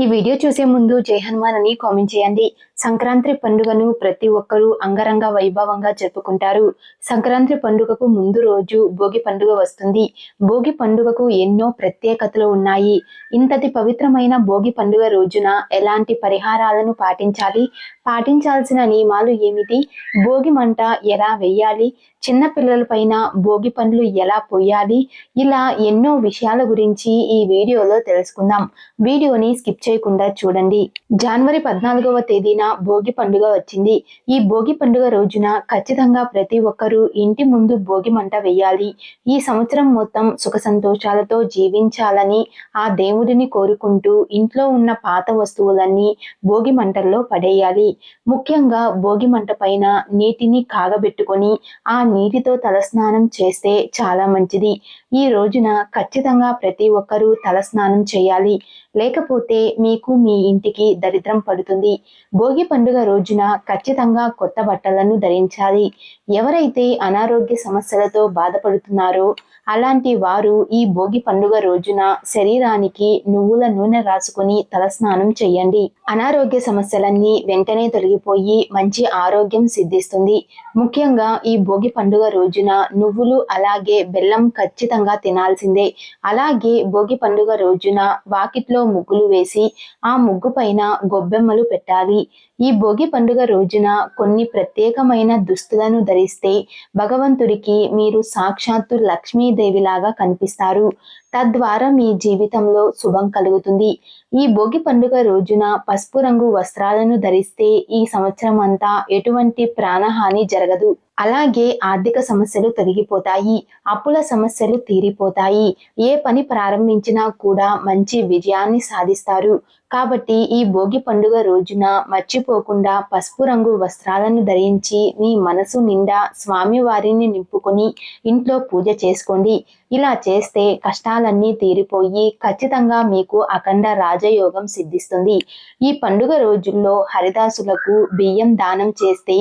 ఈ వీడియో చూసే ముందు జై హనుమాన్ అని కామెంట్ చేయండి. సంక్రాంతి పండుగను ప్రతి ఒక్కరూ అంగరంగ వైభవంగా జరుపుకుంటారు. సంక్రాంతి పండుగకు ముందు రోజు భోగి పండుగ వస్తుంది. భోగి పండుగకు ఎన్నో ప్రత్యేకతలు ఉన్నాయి. ఇంతటి పవిత్రమైన భోగి పండుగ రోజున ఎలాంటి పరిహారాలను పాటించాలి? పాటించాల్సిన నియమాలు ఏమిటి? భోగి మంట ఎలా వేయాలి? చిన్న పిల్లల పైన భోగి పండ్లు ఎలా పోయాలి? ఇలా ఎన్నో విషయాల గురించి ఈ వీడియోలో తెలుసుకుందాం. వీడియోని స్కిప్ చేయకుండా చూడండి. జనవరి పద్నాలుగవ తేదీన భోగి పండుగ వచ్చింది. ఈ భోగి పండుగ రోజున ఖచ్చితంగా ప్రతి ఒక్కరూ ఇంటి ముందు భోగి మంట వేయాలి. ఈ సంవత్సరం మొత్తం సుఖ సంతోషాలతో జీవించాలని ఆ దేవుడిని కోరుకుంటూ ఇంట్లో ఉన్న పాత వస్తువులన్నీ భోగి మంటల్లో పడేయాలి. ముఖ్యంగా భోగి మంట పైన నీటిని కాగబెట్టుకొని ఆ నీటితో తలస్నానం చేస్తే చాలా మంచిది. ఈ రోజున ఖచ్చితంగా ప్రతి ఒక్కరూ తలస్నానం చేయాలి. లేకపోతే మీకు మీ ఇంటికి దరిద్రం పడుతుంది. భోగి పండుగ రోజున ఖచ్చితంగా కొత్త బట్టలను ధరించాలి. ఎవరైతే అనారోగ్య సమస్యలతో బాధపడుతున్నారో అలాంటి వారు ఈ భోగి పండుగ రోజున శరీరానికి నువ్వుల నూనె రాసుకుని తలస్నానం చేయండి. అనారోగ్య సమస్యలన్నీ వెంటనే తొలగిపోయి మంచి ఆరోగ్యం సిద్ధిస్తుంది. ముఖ్యంగా ఈ భోగి పండుగ రోజున నువ్వులు అలాగే బెల్లం ఖచ్చితంగా తినాల్సిందే. అలాగే భోగి పండుగ రోజున వాకిట్లో ముగ్గులు వేసి ఆ ముగ్గు పైన గొబ్బెమ్మలు పెట్టాలి. ఈ భోగి పండుగ రోజున కొన్ని ప్రత్యేకమైన దుస్తులను ధరిస్తే భగవంతుడికి మీరు సాక్షాత్తు లక్ష్మీదేవిలాగా కనిపిస్తారు. తద్వారా మీ జీవితంలో శుభం కలుగుతుంది. ఈ భోగి పండుగ రోజున పసుపు రంగు వస్త్రాలను ధరిస్తే ఈ సంవత్సరం అంతా ఎటువంటి ప్రాణహాని జరగదు. అలాగే ఆర్థిక సమస్యలు తొలగిపోతాయి. అప్పుల సమస్యలు తీరిపోతాయి. ఏ పని ప్రారంభించినా కూడా మంచి విజయాన్ని సాధిస్తారు. కాబట్టి ఈ భోగి పండుగ రోజున మర్చిపో మర్చిపోకుండా పసుపు రంగు వస్త్రాలను ధరించి మీ మనసు నిండా స్వామివారిని నింపుకొని ఇంట్లో పూజ చేసుకోండి. ఇలా చేస్తే కష్టాలన్నీ తీరిపోయి ఖచ్చితంగా మీకు అఖండ రాజయోగం సిద్ధిస్తుంది. ఈ పండుగ రోజుల్లో హరిదాసులకు బియ్యం దానం చేస్తే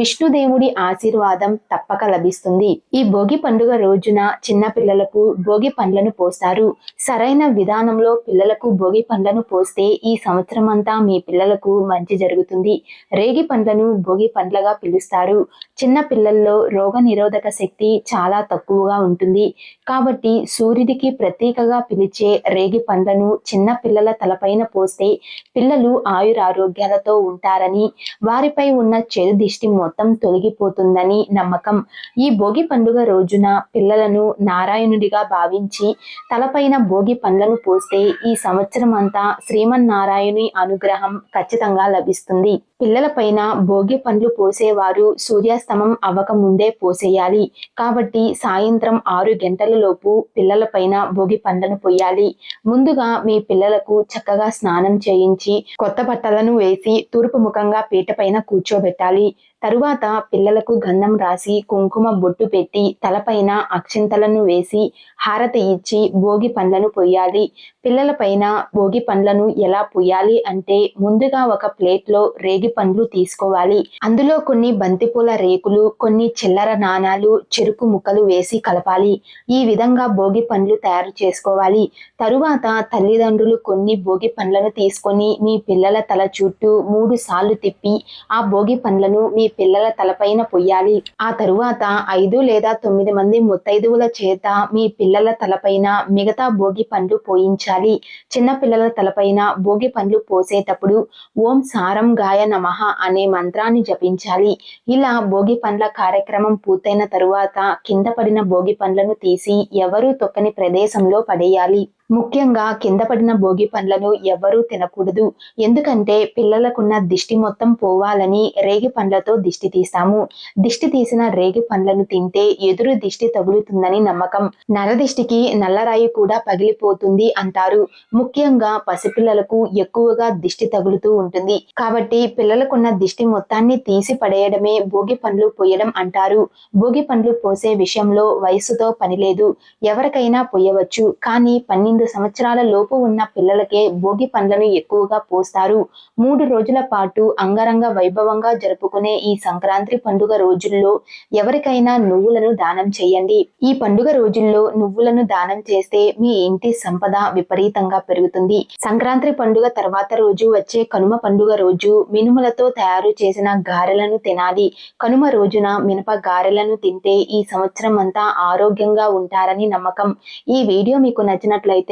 విష్ణుదేవుడి ఆశీర్వాదం తప్పక లభిస్తుంది. ఈ భోగి పండుగ రోజున చిన్న పిల్లలకు భోగి పండ్లను పోస్తారు. సరైన విధానంలో పిల్లలకు భోగి పండ్లను పోస్తే ఈ సంవత్సరం అంతా మీ పిల్లలకు మంచి జరుగుతుంది. రేగి పండ్లను భోగి పండ్లగా పిలుస్తారు. చిన్న పిల్లల్లో రోగ నిరోధక శక్తి చాలా తక్కువగా ఉంటుంది. కాబట్టి సూర్యుడికి ప్రత్యేకగా పిలిచే రేగి పండ్లను చిన్న పిల్లల తలపైన పోస్తే పిల్లలు ఆయురారోగ్యాలతో ఉంటారని వారిపై ఉన్న చెడు దిష్టి మొత్తం తొలగిపోతుందని నమ్మకం. ఈ భోగి పండుగ రోజున పిల్లలను నారాయణుడిగా భావించి తలపైన భోగి పండ్లను పోస్తే ఈ సంవత్సరం అంతా శ్రీమన్నారాయణుని అనుగ్రహం ఖచ్చితంగా లభిస్తుంది. పిల్లలపైన భోగి పండ్లు పోసేవారు సూర్యాస్తమం అవ్వక ముందే పోసేయాలి. కాబట్టి సాయంత్రం ఆరు గంటల లోపు పిల్లలపైన భోగి పండ్లను పోయాలి ముందుగా మీ పిల్లలకు చక్కగా స్నానం చేయించి కొత్త బట్టలను వేసి తూర్పు ముఖంగా పీట పైన కూర్చోబెట్టాలి. తరువాత పిల్లలకు గంధం రాసి కుంకుమ బొట్టు పెట్టి తలపైన అక్షింతలను వేసి హారతి ఇచ్చి భోగి పండ్లను పొయ్యాలి. పిల్లలపైన భోగి పండ్లను ఎలా పొయ్యాలి అంటే ముందుగా ఒక ప్లేట్లో రేగి పండ్లు తీసుకోవాలి. అందులో కొన్ని బంతిపూల రేకులు కొన్ని చిల్లర నాణాలు చెరుకు ముక్కలు వేసి కలపాలి. ఈ విధంగా భోగి పండ్లు తయారు చేసుకోవాలి. తరువాత తల్లిదండ్రులు కొన్ని భోగి పండ్లను తీసుకొని మీ పిల్లల తల చుట్టూ మూడు సార్లు తిప్పి ఆ భోగి పండ్లను మీ పిల్లల తలపైన పొయ్యాలి. ఆ తరువాత ఐదు లేదా తొమ్మిది మంది ముత్తైదువుల చేత మీ పిల్లల తలపైన మిగతా భోగి పండ్లు పోయించాలి. చిన్న పిల్లల తలపైన భోగి పండ్లు పోసేటప్పుడు ఓం సారం గాయ నమః అనే మంత్రాన్ని జపించాలి. ఇలా భోగి పండ్ల కార్యక్రమం పూర్తయిన తరువాత కింద పడిన భోగి పండ్లను తీసి ఎవరూ తొక్కని ప్రదేశంలో పడేయాలి. ముఖ్యంగా కింద పడిన భోగి పండ్లను ఎవ్వరూ తినకూడదు. ఎందుకంటే పిల్లలకున్న దిష్టి మొత్తం పోవాలని రేగి పండ్లతో దిష్టి తీసాము దిష్టి తీసిన రేగి పండ్లను తింటే ఎదురు దిష్టి తగులుతుందని నమ్మకం. నరదిష్టికి నల్లరాయి కూడా పగిలిపోతుంది అంటారు. ముఖ్యంగా పసిపిల్లలకు ఎక్కువగా దిష్టి తగులుతూ ఉంటుంది. కాబట్టి పిల్లలకున్న దిష్టి మొత్తాన్ని తీసి పడేయడమే భోగి పండ్లు పోయడం అంటారు. భోగి పండ్లు పోసే విషయంలో వయసుతో పని లేదు ఎవరికైనా పోయవచ్చు. కానీ పన్నెండు పదకొండు సంవత్సరాల లోపు ఉన్న పిల్లలకే భోగి పండ్లను ఎక్కువగా పోస్తారు. మూడు రోజుల పాటు అంగరంగ వైభవంగా జరుపుకునే ఈ సంక్రాంతి పండుగ రోజుల్లో ఎవరికైనా నువ్వులను దానం చేయండి. ఈ పండుగ రోజుల్లో నువ్వులను దానం చేస్తే మీ ఇంటి సంపద విపరీతంగా పెరుగుతుంది. సంక్రాంతి పండుగ తర్వాత రోజు వచ్చే కనుమ పండుగ రోజు మినుములతో తయారు చేసిన గారెలను తినాలి. కనుమ రోజున మినప గారెలను తింటే ఈ సంవత్సరం అంతా ఆరోగ్యంగా ఉంటారని నమ్మకం. ఈ వీడియో మీకు నచ్చినట్లయితే